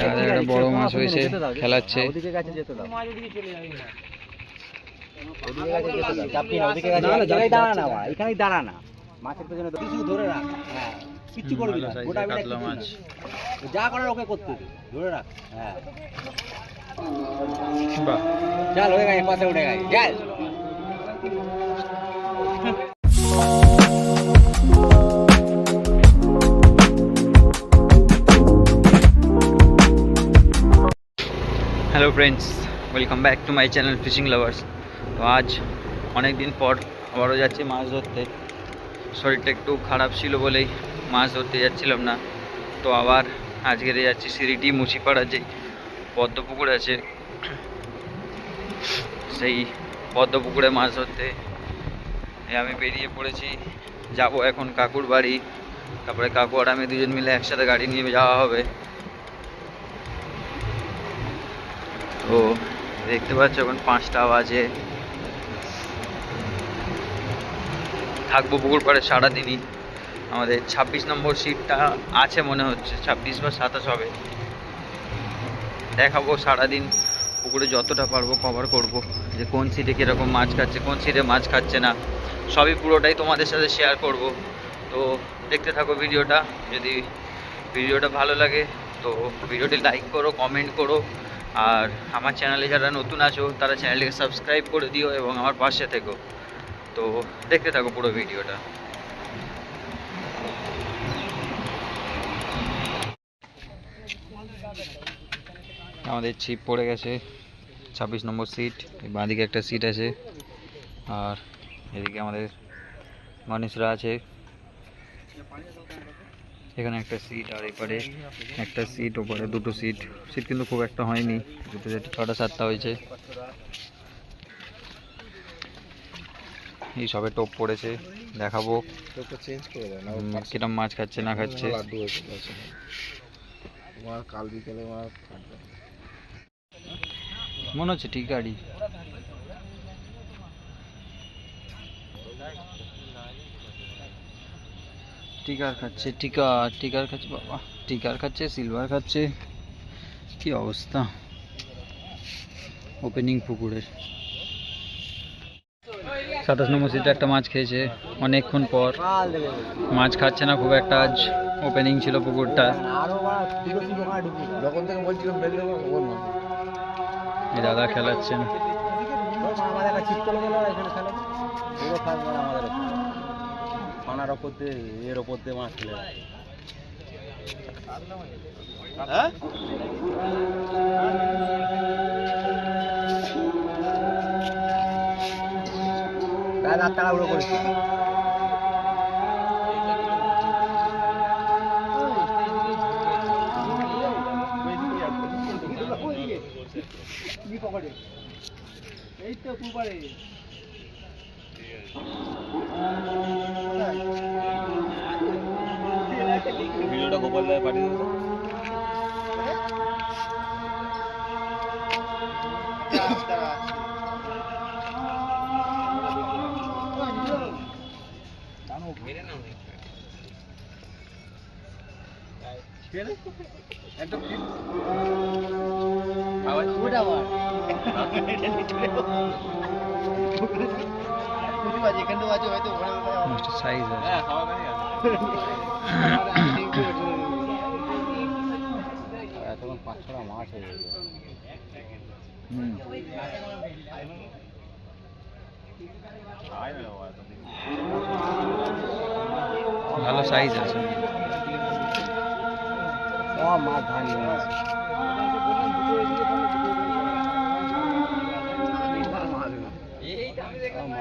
দাদা একটা বড় মাছ হয়েছে খেলাচ্ছে। ওদিকে গেছে যেতে দাও। ওদিকে গেছে যেতে দাও। চাপি না ওদিকে গেছে জায়গায় দাঁড়া না বাবা, এখানেই দাঁড়া না মাছের পেছনে তো কিছু ধরে রাখ। হ্যাঁ কিচ্ছু করবি না। গোটা মিলে কাতলা মাছ। যা করার ওকে করতে ধরে রাখ। হ্যাঁ। বাহ। চল হয়ে গেছে পাশে উঠে গেছে চল friends welcome back to my channel fishing lovers তো আজ অনেক দিন পর আবারও যাচ্ছি মাছ ধরতে। শরীরটা একটু খারাপ ছিল বলেই মাছ ধরতে যাচ্ছিলাম না। তো আবার আজকেরে যাচ্ছি সিরিটি মুচিপাড়া যে পদ্মপুকুর আছে। সেই পদ্মপুকুরে মাছ ধরতে। আমি বেরিয়ে পড়েছি। যাব এখন কাকুর বাড়ি। তারপরে কাকু আর আমি দুজন মিলে একসাথে গাড়ি নিয়ে যাওয়া হবে। তো দেখতে পাচ্ছ এখন পাঁচটা বাজে। থাকব পুকুর পাড়ে সারাদিনই। আমাদের ছাব্বিশ নম্বর সিটটা আছে মনে হচ্ছে, ছাব্বিশ বা সাতাশ হবে। দেখাবো সারাদিন পুকুরে যতটা পারব কভার করব, যে কোন সিটে কীরকম মাছ খাচ্ছে, কোন সিটে মাছ খাচ্ছে না। সবই পুরোটাই তোমাদের সাথে শেয়ার করব। তো দেখতে থাকো ভিডিওটা, যদি ভিডিওটা ভালো লাগে, তো ভিডিওটি লাইক করো কমেন্ট করো। আর আমার চ্যানেলে যারা নতুন আছো, তারা চ্যানেলটিকে সাবস্ক্রাইব করে দিও এবং আমার পাশে থেকো। তো দেখতে থাকো পুরো ভিডিওটা। আমাদের ছিপ পড়ে গেছে, ছাব্বিশ নম্বর সিট বাঁদিকে একটা সিট আছে। আর এদিকে আমাদের মানুষরা আছে। এখানে একটা সিট আর এপারে একটা সিট ওপারে দুটো সিট সিট কিন্তু খুব একটা হয়নি, দুটো চারটে ছটা, সাতটা হয়েছে। এই সবে টোপ পড়েছে, দেখাবো। কিরম মাছ খাচ্ছে, না খাচ্ছে। মনে হচ্ছে ঠিক গাড়ি। টিকার খাচ্ছে, টিকা, টিকার খাচ্ছে, বাবা, টিকার খাচ্ছে সিলভার খাচ্ছে। কি অবস্থা? ওপেনিং পুকুরের। সাতাশ নম্বর সিটে একটা মাছ খেয়েছে অনেকক্ষণ পর। মাছ খাচ্ছে না খুব একটা, আজ ওপেনিং ছিল পুকুরটা। দাদা খেলাচ্ছেন। মানে। পানার ওপর দিয়ে এর ওপর দিয়ে মাছ খেলে হ্যাঁ? রাত তাড়াহুড়ো করেছি। এই তো পুপারে ভিডিওটা গোপাল দায় পাঠিয়ে দেবো একটা আওয়াজ ওটা আবার বুঝতে পারছি এখান থেকে আছে। হয়তো ওখানে মাছটা সাইজ আছে হ্যাঁ খাওয়া এতক্ষণ পাঁচ ছটা মাছ হয়ে হুম ভালো সাইজ আছে। সব মাছ ধান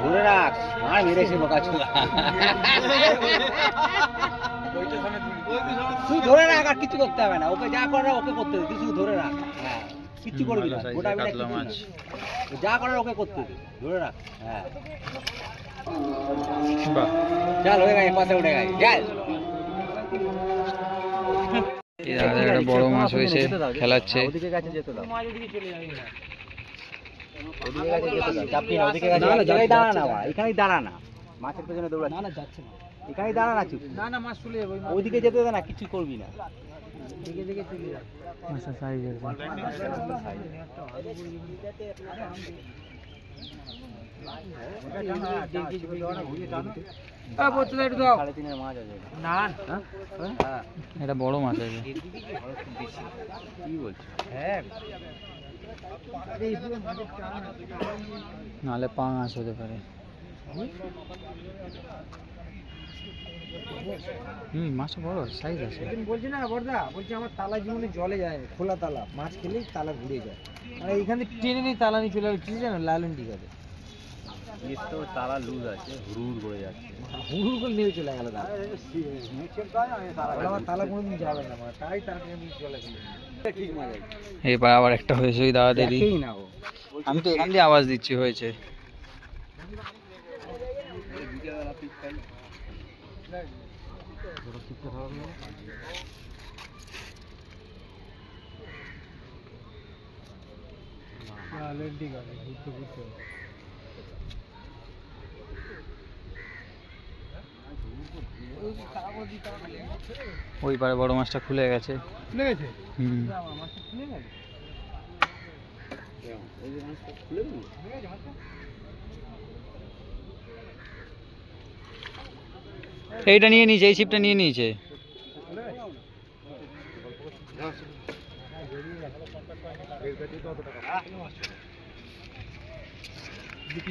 ধরে রাখ আর মেরেছে বোকা তুই ধরে রাখ আর কিছু করতে হবে না। ওকে যা করার ওকে করতে দে তুই ধরে রাখ। হ্যাঁ কিচ্ছু করবি না। গোটা। যা করার ওকে করতে দে ধরে রাখ। হ্যাঁ। চল হয়ে গেছে পাশে উঠে গেছে। চল একটা বড় মাছ হয়েছে খেলাচ্ছে। এখানেই দাঁড়া না বাড়া, এখানেই দাঁড়া না মাছের পেছনে দৌড়াচ্ছি না না যাচ্ছে না এখানেই দাঁড়া না চুপ না না মাছ চলে যাবে ওইদিকে যেতে দে না কিছু করবি না দিকে দিকে চলে যাবে মাছটা সাইজ সাড়ে তিনের মাছ আছে না হ্যাঁ এটা বড় মাছ আছে। কি বলছিস হ্যাঁ। নাহলে পাঙাশ হতে পারে। হুম, মাছটা বড় সাইজ আছে। বলছি না, বর্দা, বলছি আমার তালা জীবনে জলে যায়, খোলা তালা, মাছ খেলেই তালা ঘুরে যায়। আর এইখানে টেনে নিয়ে তালা নিয়ে চলে যাবে জানো লালন ঠিক এর তো তারা লুজ আছে হুড় করে যাচ্ছে। হুড় করে নিয়ে চলে গেল তালা কোনোদিন যাবে না তাই তালাকে চলে গেল। এবার আবার একটা হয়েছে ওই দাদাদেরই দেখেই আমি তো এখান দিয়ে আওয়াজ দিচ্ছি হয়েছে। লালন টিকাতে ঘুরতে ঘুরতে। ওই পারে বড় মাছটা খুলে গেছে। খুলে গেছে? হুম। মাছটা খুলে গেছে এইটা নিয়ে নিয়েছে এই ছিপটা নিয়ে নিয়েছে। কিছু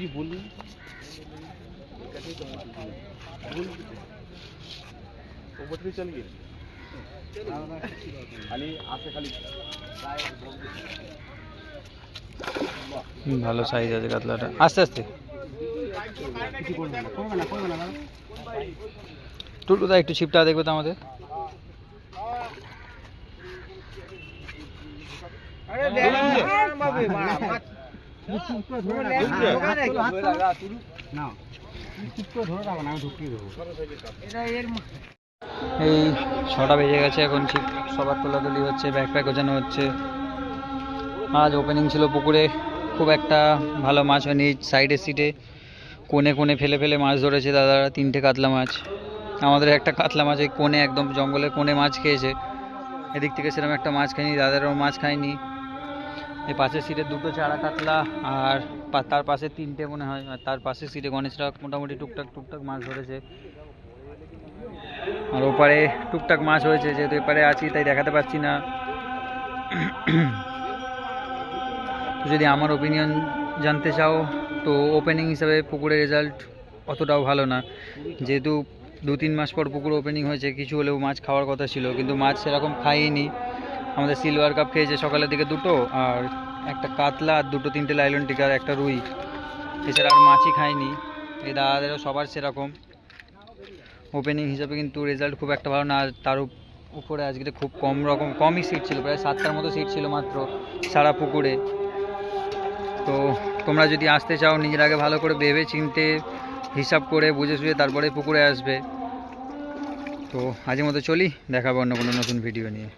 বললি খালি আসে খালি হুম, ভালো সাইজ আছে কাতলাটা আস্তে আস্তে কিছু করবে না করবে না করবে না দাদা টুটু দা একটু ছিপটা দেখবে তো আমাদের আরে দেখ বাবা মাছ চুপ করে ধরে রাখ না এই ছটা বেজে গেছে এখন ছিপ সবার তোলাতুলি হচ্ছে ব্যাকপ্যাক গোছানো হচ্ছে। আজ ওপেনিং ছিল পুকুরে, খুব একটা ভালো মাছ হয়নি সাইডের সিটে কোণে কোণে ফেলে ফেলে মাছ ধরেছে দাদারা, তিনটে কাতলা মাছ। আমাদের একটা কাতলা মাছ এই কোণে একদম জঙ্গলের কোণে মাছ খেয়েছে। এদিক থেকে সেরকম একটা মাছ খায়নি দাদারাও মাছ খায়নি। এই পাশের সিটে দুটো চারা কাতলা আর তার পাশে তিনটে মনে হয়, আর তার পাশের সিটে গণেশরা মোটামুটি টুকটাক টুকটাক মাছ ধরেছে। আর ওপারে টুকটাক মাছ হয়েছে, যেহেতু এপারে আছি তাই দেখাতে পাচ্ছি না। যদি আমার ওপিনিয়ন জানতে চাও, তো ওপেনিং হিসাবে পুকুরের রেজাল্ট অতটাও ভালো না। যেহেতু দু তিন মাস পর পুকুর ওপেনিং হয়েছে, কিছু হলেও মাছ খাওয়ার কথা ছিল, কিন্তু মাছ সেরকম খাইনি। আমাদের সিলভার কাপ খেয়েছে সকালের দিকে দুটো, আর একটা কাতলা আর দুটো তিনটে লাইলন টিকার একটা রুই। এছাড়া আর মাছই খায়নি এই দাদাদেরও সবার সেরকম। ওপেনিং হিসাবে কিন্তু রেজাল্ট খুব একটা ভালো না তার উপরে আজকে খুব কম রকম, কমই সিট ছিল, প্রায় সাতটার মতো সিট ছিল মাত্র সারা পুকুরে। তো তোমরা যদি আসতে চাও, নিজের আগে ভালো করে ভেবে চিনতে, হিসাব করে বুঝে সুঝে তারপরে পুকুরে আসবে। তো আজের মতো চলি, দেখাবো অন্য কোনো নতুন ভিডিও নিয়ে।